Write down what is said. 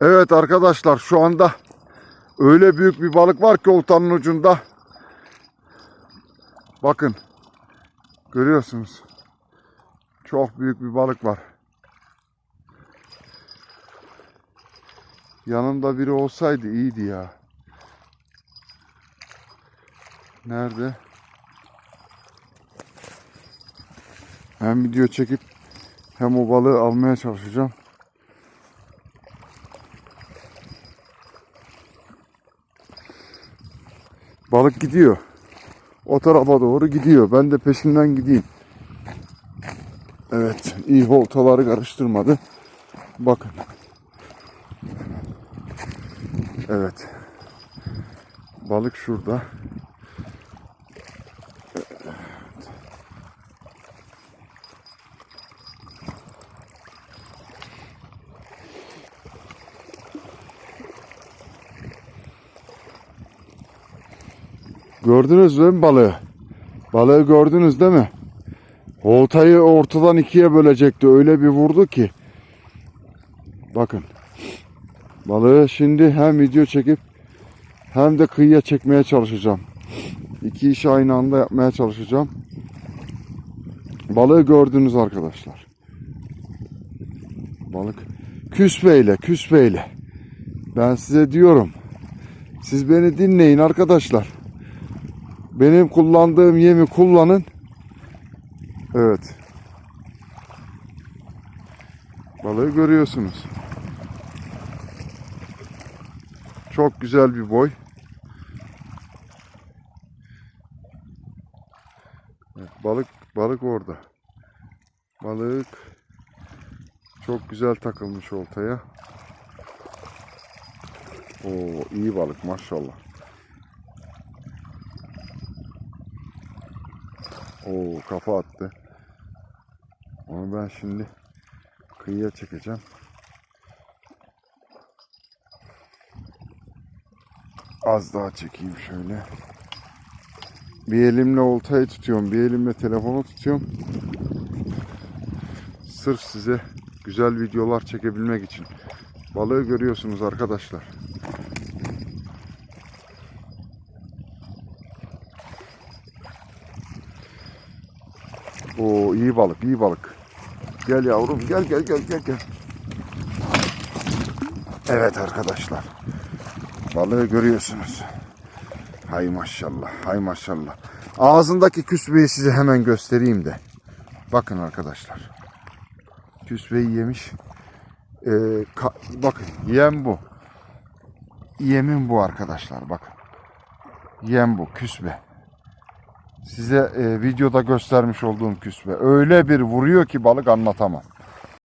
Evet arkadaşlar şu anda öyle büyük bir balık var ki oltanın ucunda. Bakın. Görüyorsunuz. Çok büyük bir balık var. Yanımda biri olsaydı iyiydi ya. Nerede? Hem video çekip hem o balığı almaya çalışacağım. Balık gidiyor. O tarafa doğru gidiyor. Ben de peşinden gideyim. Evet, iyi oltaları karıştırmadı. Bakın. Evet. Balık şurada. Gördünüz mü balığı? Balığı gördünüz değil mi? Oltayı ortadan ikiye bölecekti. Öyle bir vurdu ki. Bakın. Balığı şimdi hem video çekip hem de kıyıya çekmeye çalışacağım. İki işi aynı anda yapmaya çalışacağım. Balığı gördünüz arkadaşlar. Balık küspeyle küspeyle. Ben size diyorum. Siz beni dinleyin arkadaşlar. Benim kullandığım yemi kullanın. Evet. Balığı görüyorsunuz. Çok güzel bir boy. Evet, balık balık orada. Balık çok güzel takılmış oltaya. Oo iyi balık maşallah. Oo kafa attı. Onu ben şimdi kıyıya çekeceğim. Az daha çekeyim şöyle. Bir elimle oltayı tutuyorum, bir elimle telefonu tutuyorum. Sırf size güzel videolar çekebilmek için. Balığı görüyorsunuz arkadaşlar. Oo iyi balık, iyi balık. Gel yavrum, gel gel gel gel gel. Evet arkadaşlar. Balığı görüyorsunuz. Hay maşallah, hay maşallah. Ağzındaki küsbeyi size hemen göstereyim de. Bakın arkadaşlar. Küsbeyi yemiş. Ee, bakın yem bu. Yemin bu arkadaşlar bakın. Yem bu küsbe. Size e, videoda göstermiş olduğum küsbe. Öyle bir vuruyor ki balık anlatamam.